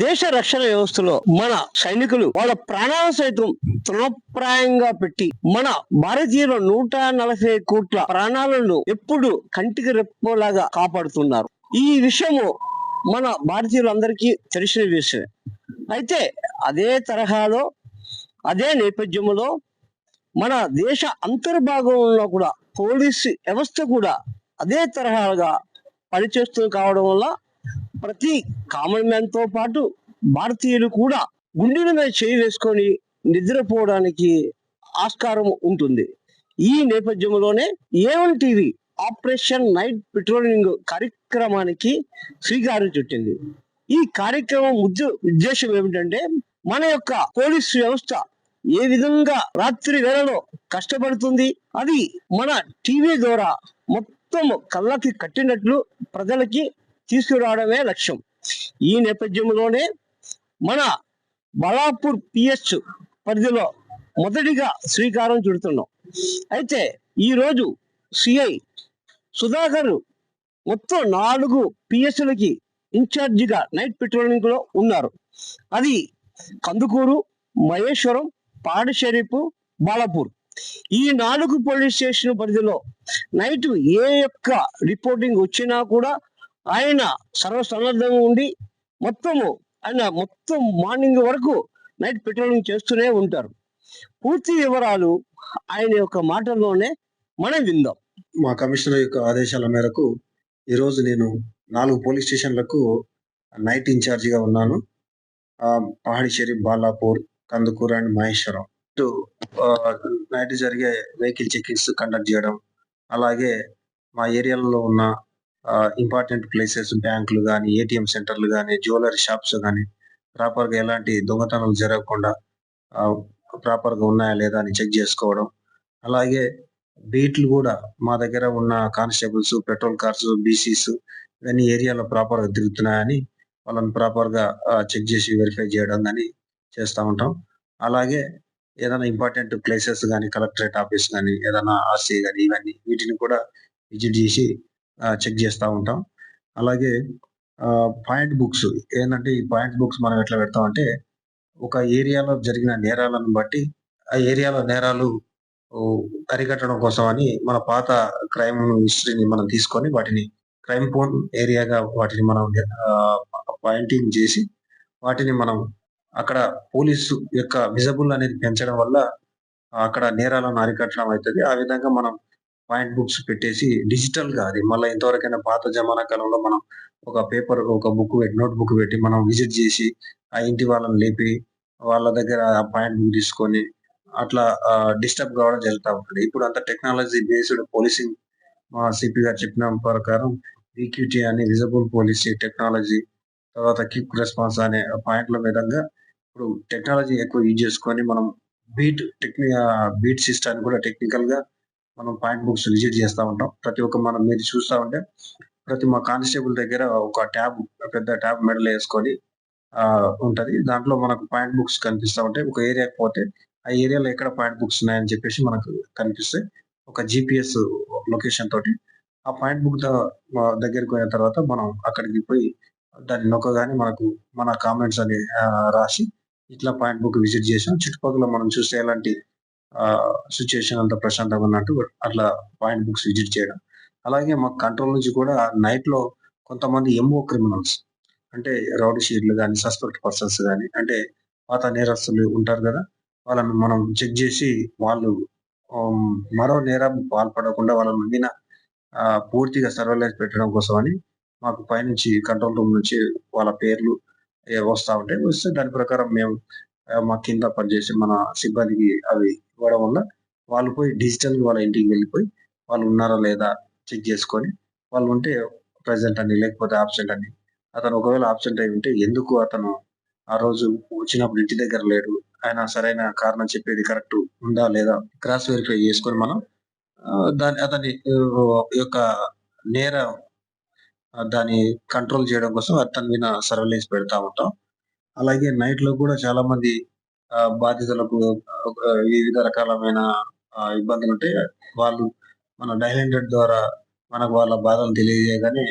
దేశ రక్షణ వ్యవస్థలో మన సైనికులు వాళ్ళ ప్రాణాల సైతం తృణప్రాయంగా పెట్టి మన భారతీయుల నూట నలభై కోట్ల ప్రాణాలను ఎప్పుడు కంటికి రెప్పోలాగా కాపాడుతున్నారు. ఈ విషయము మన భారతీయులందరికీ తెలిసిన విషయమే. అయితే అదే తరహాలో అదే నేపథ్యంలో మన దేశ అంతర్భాగంలో కూడా పోలీసు వ్యవస్థ కూడా అదే తరహాగా పనిచేస్తూ కావడం వల్ల ప్రతి కామన్ మ్యాన్తో పాటు భారతీయులు కూడా గుండెల మీద చేయి వేసుకొని నిద్రపోవడానికి ఆస్కారం ఉంటుంది. ఈ నేపథ్యంలోనే A one TV operation night patrolling కార్యక్రమానికి శ్రీకారం చుట్టింది. ఈ కార్యక్రమం ఉద్దేశం ఏమిటంటే మన యొక్క పోలీసు వ్యవస్థ ఏ విధంగా రాత్రి వేళలో కష్టపడుతుంది అది మన టీవీ ద్వారా మొత్తం కళ్ళకి కట్టినట్లు ప్రజలకి తీసుకురావడమే లక్ష్యం. ఈ నేపథ్యంలోనే మన బలాపూర్ పిఎస్ పరిధిలో మొదటిగా శ్రీకారం చుడుతున్నాం. అయితే ఈ రోజు సిఐ సుధాకర్ మొత్తం నాలుగు పిఎస్లకి ఇన్ఛార్జిగా నైట్ పెట్రోలింగ్లో ఉన్నారు. అది కందుకూరు మహేశ్వరం పాడిషరీపు బాలాపూర్. ఈ నాలుగు పోలీస్ స్టేషన్ పరిధిలో నైట్ ఏ యొక్క రిపోర్టింగ్ వచ్చినా కూడా ఆయన సర్వసన్నద్ధంగా ఉండి మొత్తము ఆయన మొత్తం మార్నింగ్ వరకు నైట్ పెట్రోలింగ్ చేస్తూనే ఉంటారు. పూర్తి వివరాలు ఆయన యొక్క మాటల్లోనే మనం విందాం. మా కమిషనర్ యొక్క ఆదేశాల మేరకు ఈరోజు నేను నాలుగు పోలీస్ స్టేషన్లకు నైట్ ఇన్ఛార్జిగా ఉన్నాను. ఆ, పహాడి షరీఫ్ బాలాపూర్ కందుకూరు అండ్ మహేశ్వరం. ఇటు నైట్ జరిగే వెహికల్ చెక్కింగ్స్ కండక్ట్ చేయడం అలాగే మా ఏరియాలో ఉన్న ఇంపార్టెంట్ ప్లేసెస్ బ్యాంకులు కానీ ఏటీఎం సెంటర్లు కానీ జ్యువెలరీ షాప్స్ కానీ ప్రాపర్గా ఎలాంటి దొంగతనాలు జరగకుండా ప్రాపర్గా ఉన్నాయా లేదా అని చెక్ చేసుకోవడం. అలాగే బీట్లు కూడా మా దగ్గర ఉన్న కానిస్టేబుల్స్ పెట్రోల్ కార్స్ బీసీస్ ఇవన్నీ ఏరియాలో ప్రాపర్గా తిరుగుతున్నాయని వాళ్ళని ప్రాపర్గా చెక్ చేసి వెరిఫై చేయడం కానీ చేస్తూ ఉంటాం. అలాగే ఏదైనా ఇంపార్టెంట్ ప్లేసెస్ కానీ కలెక్టరేట్ ఆఫీస్ కానీ ఏదైనా ఆర్సీ కానీ ఇవన్నీ వీటిని కూడా విజిట్ చేసి చెక్ చేస్తూ ఉంటాం. అలాగే పాయింట్ బుక్స్ ఏంటంటే ఈ పాయింట్ బుక్స్ మనం ఎట్లా పెడతాం అంటే ఒక ఏరియాలో జరిగిన నేరాలను బట్టి ఆ ఏరియాలో నేరాలు అరికట్టడం కోసం అని మన పాత క్రైమ్ హిస్టరీని మనం తీసుకొని వాటిని క్రైమ్ పోన్ ఏరియాగా వాటిని మనం పాయింటింగ్ చేసి వాటిని మనం అక్కడ పోలీసు యొక్క విజబుల్ అనేది పెంచడం వల్ల అక్కడ నేరాలను అరికట్టడం అవుతుంది. ఆ విధంగా మనం పాయింట్ బుక్స్ పెట్టేసి డిజిటల్గా అది. మళ్ళీ ఇంతవరకైనా పాత జమానా కాలంలో మనం ఒక పేపర్ ఒక బుక్ పెట్టి నోట్ బుక్ పెట్టి మనం విజిట్ చేసి ఆ ఇంటి వాళ్ళని లేపి వాళ్ళ దగ్గర ఆ పాయింట్ బుక్ తీసుకొని అట్లా డిస్టర్బ్ కావడం జరుగుతూ ఉంటుంది. ఇప్పుడు అంత టెక్నాలజీ బేస్డ్ పోలీసింగ్ మా సిపి గారు చెప్పిన ప్రకారం ఈక్విటీ అని విజబుల్ పోలీసీ టెక్నాలజీ తర్వాత క్విక్ రెస్పాన్స్ అనే పాయింట్ల విధంగా ఇప్పుడు టెక్నాలజీ ఎక్కువ యూజ్ చేసుకొని మనం బీట్ టెక్ని బీట్ సిస్టమ్ కూడా టెక్నికల్గా మనం పాయింట్ బుక్స్ విజిట్ చేస్తూ ఉంటాం. ప్రతి ఒక్క మనం మీరు చూస్తూ ఉంటే ప్రతి మా కానిస్టేబుల్ దగ్గర ఒక ట్యాబ్ పెద్ద ట్యాబ్ మెడల్ వేసుకొని ఉంటుంది. దాంట్లో మనకు పాయింట్ బుక్స్ కనిపిస్తూ ఉంటాయి. ఒక ఏరియాకి పోతే ఆ ఏరియాలో ఎక్కడ పాయింట్ బుక్స్ ఉన్నాయని చెప్పేసి మనకు కనిపిస్తాయి ఒక జిపిఎస్ లొకేషన్ తోటి ఆ పాయింట్ బుక్ దగ్గరికి పోయిన తర్వాత మనం అక్కడికి పోయి దాన్ని నొక్కగానే మనకు మన కామెంట్స్ అని రాసి ఇట్లా పాయింట్ బుక్ విజిట్ చేసాం. చుట్టుపక్కల మనం చూస్తే ఎలాంటి సిచ్యుయేషన్ అంత ప్రశాంతంగా ఉన్నట్టు అట్లా పాయింట్ బుక్స్ విజిట్ చేయడం. అలాగే మాకు కంట్రోల్ నుంచి కూడా నైట్లో కొంతమంది ఎంఓ క్రిమినల్స్ అంటే రౌడీ షీట్లు కానీ సస్పెక్ట్ పర్సన్స్ కానీ అంటే పాత నేరస్తులు ఉంటారు కదా వాళ్ళని మనం చెక్ చేసి వాళ్ళు మరో నేరం పాల్పడకుండా వాళ్ళ మీద పూర్తిగా సర్వేలెన్స్ పెట్టడం కోసం అని మాకు పైనుంచి కంట్రోల్ రూమ్ నుంచి వాళ్ళ పేర్లు వస్తూ ఉంటాయి వస్తే దాని ప్రకారం మేము మా కింద పనిచేసి మన సిబ్బందికి అవి ఇవ్వడం వల్ల వాళ్ళు పోయి డిజిటల్ వాళ్ళ ఇంటికి వెళ్ళిపోయి వాళ్ళు ఉన్నారా లేదా చెక్ చేసుకొని వాళ్ళు ఉంటే ప్రజెంట్ అని లేకపోతే ఆబ్సెంట్ అని. అతను ఒకవేళ ఆబ్సెంట్ అయి ఉంటే ఎందుకు అతను ఆ రోజు వచ్చినప్పుడు ఇంటి దగ్గర లేడు? ఆయన సరైన కారణం చెప్పేది కరెక్ట్ ఉందా లేదా? క్రాస్ వెరిఫై చేసుకొని మనం దాని అతని యొక్క నేర దాన్ని కంట్రోల్ చేయడం కోసం అతని మీద సర్వేలెన్స్ పెడతా ఉంటాం. అలాగే నైట్లో కూడా చాలా మంది ఆ, బాధితులకు వివిధ రకాలమైన ఆ, ఇబ్బందులు ఉంటాయి వాళ్ళు మన డైల్ హండ్రెడ్ ద్వారా మనకు వాళ్ళ బాధలు తెలియజేయగానే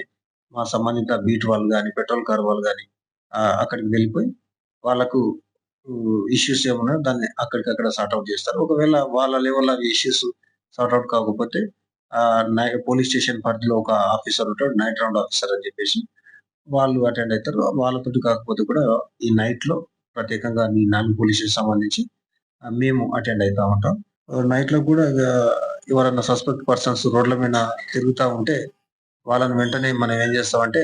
మా సంబంధిత బీట్ వాళ్ళు కానీ పెట్రోల్ కార్ వాళ్ళు కానీ అక్కడికి వెళ్ళిపోయి వాళ్ళకు ఇష్యూస్ ఏమన్నా దాన్ని అక్కడికక్కడ సార్ట్ అవుట్ చేస్తారు. ఒకవేళ వాళ్ళ లెవెల్ అవి ఇష్యూస్ సార్ట్అవుట్ కాకపోతే ఆ పోలీస్ స్టేషన్ పరిధిలో ఒక ఆఫీసర్ ఉంటాడు నైట్ రౌండ్ ఆఫీసర్ అని చెప్పేసి వాళ్ళు అటెండ్ అవుతారు వాళ్ళతోటి కాకపోతే కూడా ఈ నైట్లో ప్రత్యేకంగా ఈ నాలుగు పోలీస్ సంబంధించి మేము అటెండ్ అవుతా ఉంటాం. నైట్లో కూడా ఎవరన్నా సస్పెక్ట్ పర్సన్స్ రోడ్ల మీద తిరుగుతా ఉంటే వాళ్ళని వెంటనే మనం ఏం చేస్తామంటే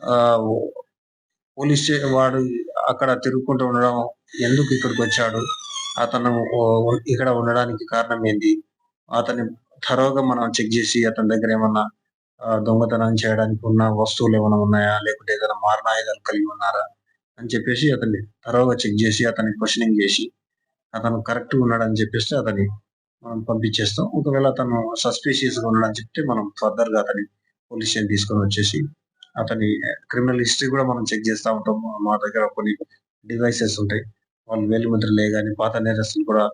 ఆ పోలీస్ వాడు అక్కడ తిరుగుకుంటూ ఉండడం ఎందుకు ఇక్కడికి వచ్చాడు? అతను ఇక్కడ ఉండడానికి కారణం ఏంది? అతని థరోగా మనం చెక్ చేసి అతని దగ్గర ఏమన్నా దొంగతనం చేయడానికి ఉన్న వస్తువులు ఏమైనా ఉన్నాయా? లేకుంటే ఏదైనా మారణాయుధాలు కలిగి ఉన్నారా? అని చెప్పేసి అతన్ని తరోగా చెక్ చేసి అతన్ని క్వశ్చనింగ్ చేసి అతను కరెక్ట్ ఉన్నాడని చెప్పేస్తే అతన్ని మనం పంపించేస్తాం. ఒకవేళ అతను సస్పీషియస్గా ఉన్నాడని చెప్తే మనం ఫర్దర్గా అతని పోలీస్ స్టేషన్ తీసుకొని వచ్చేసి అతని క్రిమినల్ హిస్టరీ కూడా మనం చెక్ చేస్తూ ఉంటాం. మా దగ్గర కొన్ని డివైసెస్ ఉంటాయి. వాళ్ళు వేలిముద్ర కానీ పాత నేరస్తులు కూడా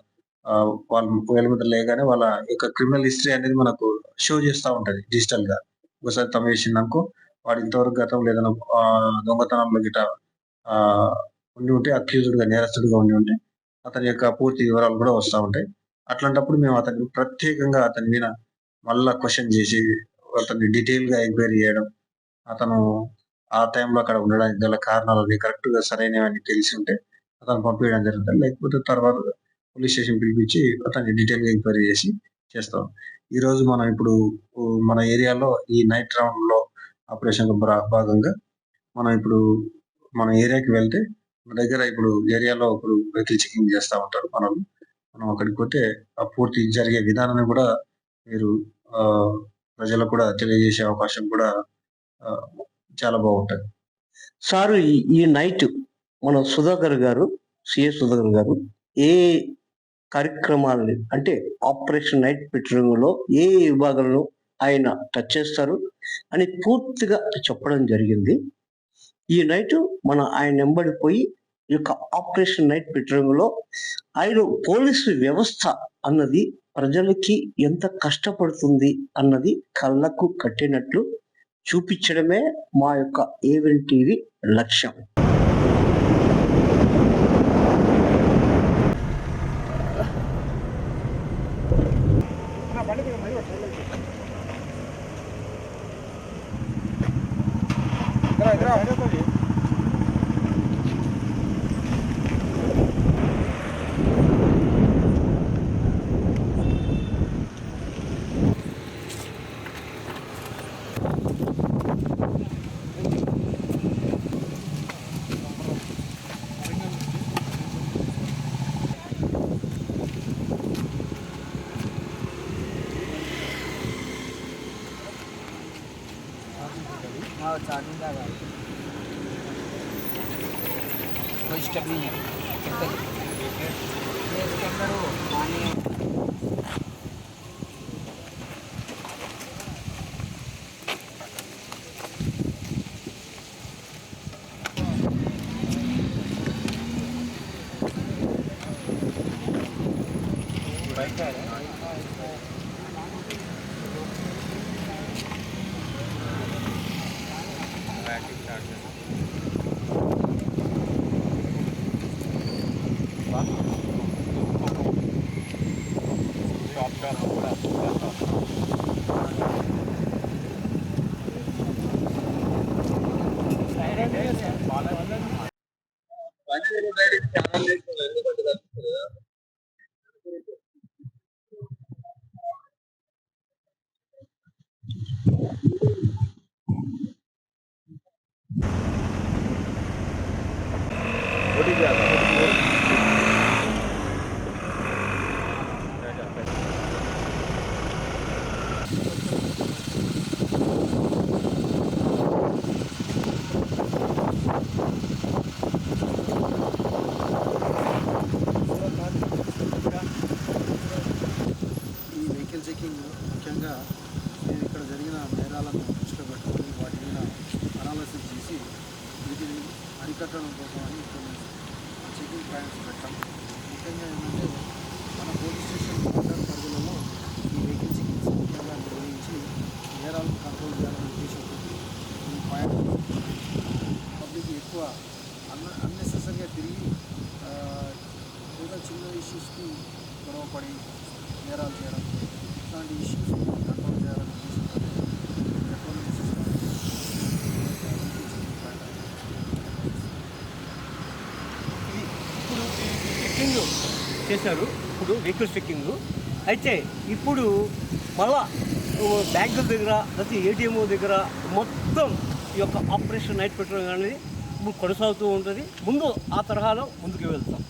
ఆ, వాళ్ళు వేలిముద్ర లేగానే వాళ్ళ యొక్క క్రిమినల్ హిస్టరీ అనేది మనకు షో చేస్తూ ఉంటుంది డిజిటల్గా. ఒకసారి తమ చేసిందనుకో వాడు ఇంతవరకు గతంలో ఏదైనా దొంగతనంలో గిట ఉండి ఉంటే అక్యూజ్డ్గా నేరస్తుడిగా ఉండి ఉంటే అతని యొక్క పూర్తి వివరాలు కూడా వస్తూ ఉంటాయి. అట్లాంటప్పుడు మేము అతన్ని ప్రత్యేకంగా అతని మీద మళ్ళా క్వశ్చన్ చేసి అతన్ని డీటెయిల్గా ఎంక్వైరీ చేయడం అతను ఆ టైంలో అక్కడ ఉండడానికి గల కారణాలు కరెక్ట్గా సరైనవని తెలిసి ఉంటే అతను పంపించడం జరుగుతుంది. లేకపోతే తర్వాత పోలీస్ స్టేషన్ పిలిపించి అతన్ని డీటెయిల్గా ఎంక్వైరీ చేసి చేస్తాం. ఈ రోజు మనం ఇప్పుడు మన ఏరియాలో ఈ నైట్ రౌండ్లో ఆపరేషన్ భాగంగా మనం ఇప్పుడు మన ఏరియాకి వెళ్తే మన దగ్గర ఇప్పుడు ఏరియాలో ఇప్పుడు వెహికల్ చెకింగ్ చేస్తూ ఉంటారు మనం మనం అక్కడికి పోతే ఆ పూర్తి జరిగే విధానాన్ని కూడా మీరు ఆ ప్రజలకు కూడా తెలియజేసే అవకాశం కూడా చాలా బాగుంటుంది. సారు ఈ నైట్ మన సుధాకర్ గారు సిఎస్ సుధాకర్ గారు ఏ కార్యక్రమాలని అంటే ఆపరేషన్ నైట్ పెట్టడంలో లో ఏ విభాగాలను ఆయన టచ్ చేస్తారు అని పూర్తిగా చెప్పడం జరిగింది. ఈ నైట్ మన ఆయన వెంబడి పోయి ఈ యొక్క ఆపరేషన్ నైట్ పెట్టడంలో లో ఆయన పోలీసు వ్యవస్థ అన్నది ప్రజలకి ఎంత కష్టపడుతుంది అన్నది కళ్ళకు కట్టినట్లు చూపించడమే మా యొక్క ఏవెన్ టీవీ లక్ష్యం. Grau, grau, grau, grau. कोई स्टेप नहीं है। इसके अंदर वो पानी बाइक का है? ముఖ్యంగా నేను ఇక్కడ జరిగిన నేరాలను దృష్టిలో పెట్టుకొని వాటి మీద అనాలసిస్ చేసి వీటిని అరికట్టడం కోసమని కొన్ని చెకింగ్ పాయింట్స్ పెట్టాం. ముఖ్యంగా ఏంటంటే మన పోలీస్ స్టేషన్ మండల పరిధిలో ఈ వెహికల్ చెకింగ్స్ ముఖ్యంగా నిర్వహించి నేరాలను కంట్రోల్ చేయాలనే ఉద్దేశంతో ఈ పాయింట్ పబ్లిక్ ఎక్కువ ఎక్కువ అన్న అన్నెసెసరీగా తిరిగి ఆ, ఏదో చిన్న ఇష్యూస్కి గొడవ పడి నేరాలు చేయడం ఇట్లాంటి ఇష్యూస్ కంట్రోల్ చేయాలని ఉద్దేశంతో పెట్రోలింగ్ సిస్టమ్ ఇది ఇప్పుడు చెక్కింగ్ చేశారు. ఇప్పుడు వెహికల్ చెక్కింగ్ అయితే ఇప్పుడు మళ్ళా బ్యాంకుల దగ్గర ప్రతి ఏటీఎం దగ్గర మొత్తం ఈ యొక్క ఆపరేషన్ నైట్ పెట్టడం అనేది ఇప్పుడు కొనసాగుతూ ఉంటుంది. ముందు ఆ తరహాలో ముందుకు వెళ్తాం.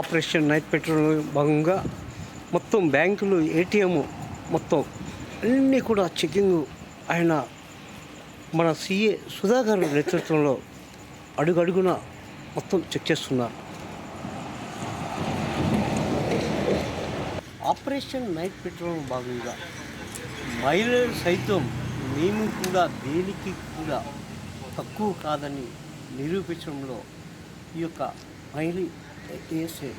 ఆపరేషన్ నైట్ పెట్రోల్ భాగంగా మొత్తం బ్యాంకులు ఏటీఎం మొత్తం అన్నీ కూడా చెకింగ్ ఆయన మన సీఏ సుధాకర్ నేతృత్వంలో అడుగడుగున మొత్తం చెక్ చేస్తున్నారు. ఆపరేషన్ నైట్ పెట్రోల్ భాగంగా మహిళలు సైతం మేము కూడా దేనికి కూడా తక్కువ కాదని నిరూపించడంలో ఈ యొక్క మహిళ ఏసే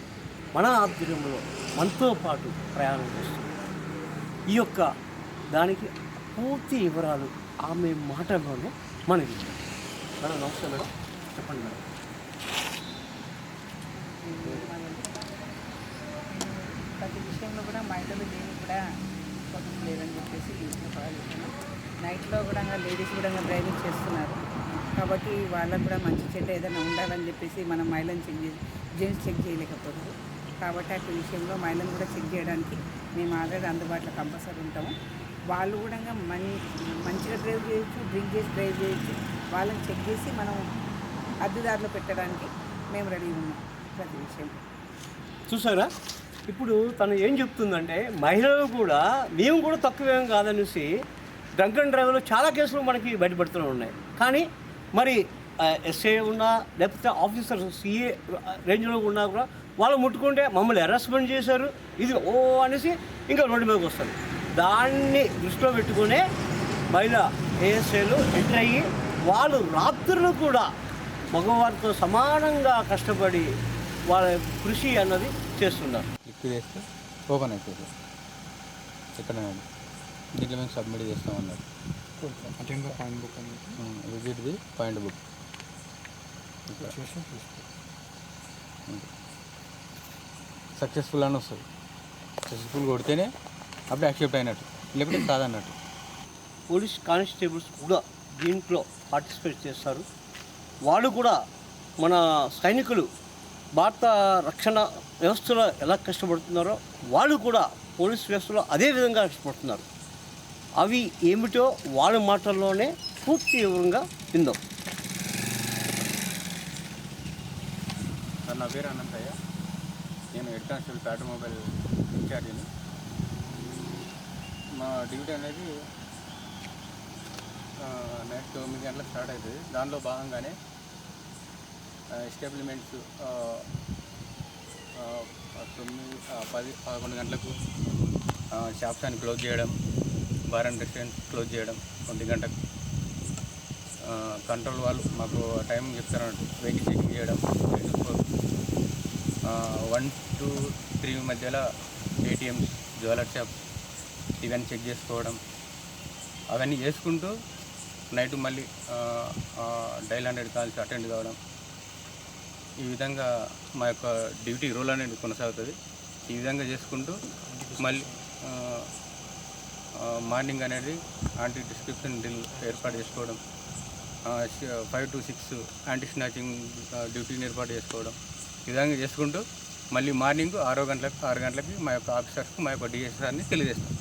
మన ఆధ్వర్యంలో మనతో పాటు ప్రయాణం చేస్తుంది. ఈ యొక్క దానికి పూర్తి వివరాలు ఆమె మాటల్లోనే మనకి మేడం నమస్తే మేడం. చెప్పండి మేడం. ప్రతి విషయంలో కూడా మహిళలు దేని కూడా స్వతం లేదని చెప్పేసి నైట్లో కూడా లేడీస్ కూడా డ్రైవింగ్ చేస్తున్నారు. కాబట్టి వాళ్ళకు కూడా మంచి చెడ్డ ఏదైనా ఉండాలని చెప్పేసి మనం మహిళను చెక్ చేసి జెంట్స్ చెక్ చేయలేకపోతుంది కాబట్టి అటు విషయంలో మహిళను కూడా చెక్ చేయడానికి మేము ఆల్రెడీ అందుబాటులో కంపల్సరీ ఉంటాము. వాళ్ళు కూడా మన్ మంచిగా డ్రైవ్ చేయొచ్చు డ్రింక్ చేసి డ్రైవ్ చేయొచ్చు. వాళ్ళని చెక్ చేసి మనం అద్దెదారిలో పెట్టడానికి మేము రెడీ ఉన్నాం ప్రతి విషయం చూసారా? ఇప్పుడు తను ఏం చెప్తుందంటే మహిళలు కూడా మేము కూడా తక్కువేం కాదనేసి డ్రంక్ అండ్ డ్రైవ్లో చాలా కేసులు మనకి బయటపడుతూనే ఉన్నాయి. కానీ మరి ఎస్ఏ ఉన్నా లేకపోతే ఆఫీసర్ సిఏ రేంజ్లో ఉన్నా కూడా వాళ్ళు ముట్టుకుంటే మమ్మల్ని అరెస్ట్మెంట్ చేశారు. ఇది ఓ అనేసి ఇంకా రోడ్డు మీదకి వస్తారు. దాన్ని దృష్టిలో పెట్టుకునే మహిళా ఏఎస్ఏలు ఎంటర్ అయ్యి వాళ్ళు రాత్రులు కూడా మగవారితో సమానంగా కష్టపడి వాళ్ళ కృషి అన్నది చేస్తున్నారు. లిక్విడ్ చేస్తే ఓపెన్ అయిపోతుంది. ఇక్కడ దీంట్లో మేము సబ్మిట్ చేస్తామన్నారు. Attend point book. అని పాయింట్ బుక్ సక్సెస్ఫుల్ అని వస్తుంది. సక్సెస్ఫుల్ కొడితేనే అప్పుడు యాక్సెప్ట్ అయినట్టు. లేకపోతే కాదన్నట్టు. పోలీస్ కానిస్టేబుల్స్ కూడా దీంట్లో పార్టిసిపేట్ చేస్తారు. వాళ్ళు కూడా మన సైనికులు భారత రక్షణ వ్యవస్థలో ఎలా కష్టపడుతున్నారో వాళ్ళు కూడా పోలీస్ వ్యవస్థలో అదే విధంగా కష్టపడుతున్నారు. అవి ఏమిటో వాళ్ళ మాటల్లోనే పూర్తి వివరంగా విందాం. సార్ నా పేరు అనంతయ్య. నేను హెడ్ కానిస్టేబుల్ ప్యాటర్ మొబైల్ ఇన్ఛార్జిని. మా డ్యూటీ అనేది నైట్ తొమ్మిది గంటలకు స్టార్ట్ అవుతుంది. దానిలో భాగంగానే ఎస్టాబ్లిమెంట్స్ తొమ్మిది పది పదకొండు గంటలకు షాప్స్ అని క్లోజ్ చేయడం బార్ అండ్ రెస్టారెంట్ క్లోజ్ చేయడం ఒంటి గంటకు. కంట్రోల్ వాళ్ళు మాకు టైం చెప్తారన్నట్టు వెహికల్ చెకింగ్ చేయడం. వన్ టు త్రీ మధ్యలో ఏటీఎంస్ జ్యువెలర్ షాప్ ఇవన్నీ చెక్ చేసుకోవడం. అవన్నీ చేసుకుంటూ నైట్ మళ్ళీ డైల్ హండ్రెడ్ కాల్స్ అటెండ్ కావడం. ఈ విధంగా మా యొక్క డ్యూటీ రోల్ అనేది కొనసాగుతుంది. ఈ విధంగా చేసుకుంటూ మళ్ళీ మార్నింగ్ అనేది యాంటీ డిస్క్రిప్షన్ డ్రిల్ ఏర్పాటు చేసుకోవడం five to six anti snatching డ్యూటీని ఏర్పాటు చేసుకోవడం విధంగా చేసుకుంటూ మళ్ళీ మార్నింగ్ ఆరో గంటలకు ఆరు గంటలకి మా యొక్క ఆఫీసర్స్కి మా యొక్క డిఎస్ఆర్ని తెలియజేస్తాం.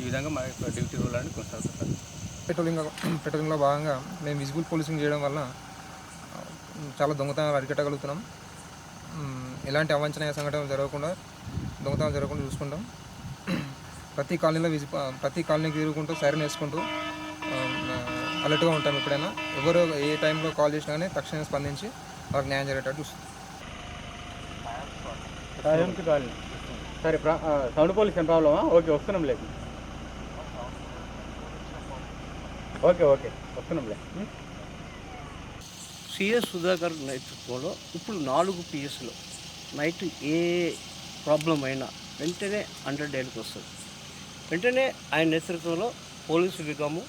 ఈ విధంగా మా యొక్క డ్యూటీ రోల్ అనేది కొనసాగుతుంది పెట్రోలింగ్ పెట్రోలింగ్లో భాగంగా మేము విజిబుల్ పోలీసింగ్ చేయడం వల్ల చాలా దొంగతనాలు అరికట్టగలుగుతున్నాం. ఎలాంటి అవాంఛనీయ సంఘటనలు జరగకుండా దొంగతనాలు జరగకుండా చూసుకుంటాం. ప్రతి కాలనీలో విజి ప్రతి కాలనీకి తిరుగుకుంటూ సైరన్ వేసుకుంటూ అలర్ట్గా ఉంటాం ఎప్పుడైనా. ఎవరు ఏ టైంలో కాల్ చేసినా కానీ తక్షణమే స్పందించి వాళ్ళకి న్యాయం జరిగేటట్టు చూస్తాం సరే సౌండ్ పొల్యూషన్ ప్రాబ్లమా? ఓకే వస్తున్నాం లేదు ఓకే ఓకే వస్తున్నాంలే? సిఎస్ సుధాకర్ నేతృత్వంలో ఇప్పుడు నాలుగు పిఎస్లో నైట్ ఏ ప్రాబ్లం అయినా వెంటనే హండ్రెడ్ డైల్కి వస్తుంది. వెంటనే ఆయన నేతృత్వంలో పోలీసు విభాగము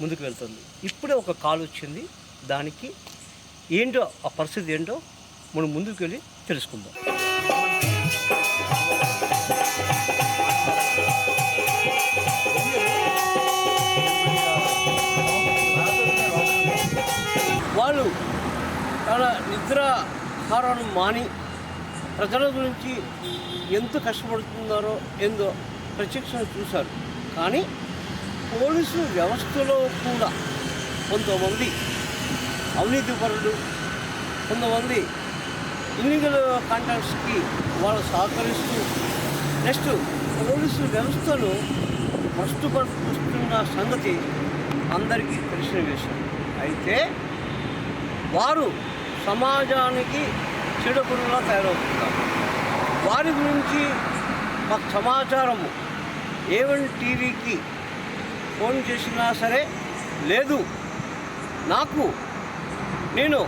ముందుకు వెళ్తుంది. ఇప్పుడే ఒక కాల్ వచ్చింది. దానికి ఏంటో ఆ పరిస్థితి ఏంటో మనం ముందుకు వెళ్ళి తెలుసుకుందాం. వాళ్ళు తన నిద్రాహారాన్ని మాని ప్రజల గురించి ఎంత కష్టపడుతున్నారో ఏందో ప్రత్యక్షంగా చూశారు. కానీ పోలీసు వ్యవస్థలో కూడా కొంతమంది అవినీతి పరులు కొంతమంది ఇల్లీగల్ కాంటాక్ట్స్కి వాళ్ళు సహకరిస్తూ నెక్స్ట్ పోలీసు వ్యవస్థను ప్రస్తుపరుస్తున్న సంగతి అందరికీ తెలిసిన విషయం. అయితే వారు సమాజానికి చెడుకులా తయారవుతున్నారు. వారి గురించి మాకు సమాచారము. ఏవన్ టీవీకి ఫోన్ చేసినా సరే లేదు. నాకు నేను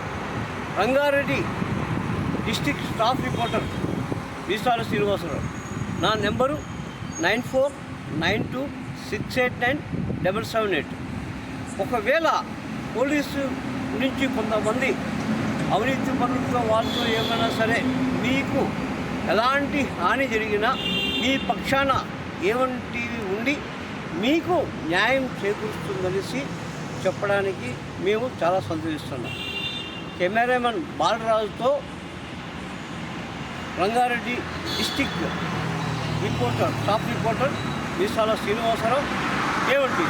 Ranga Reddy district staff reporter Vishala Srinivasa Rao. నా number nine four nine two six eight nine double seven eight. ఒకవేళ పోలీసు నుంచి కొంతమంది అవినీతి పనులతో వాళ్ళతో ఏమైనా సరే మీకు ఎలాంటి హాని జరిగినా మీ పక్షాన ఏమన్ ఉండి మీకు న్యాయం చేకూరుస్తుందనేసి చెప్పడానికి మేము చాలా సంతోషిస్తున్నాం. Cameraman బాలరాజుతో Ranga Reddy district reporter top reporter Vishala Srinivasa Rao ఏమంటి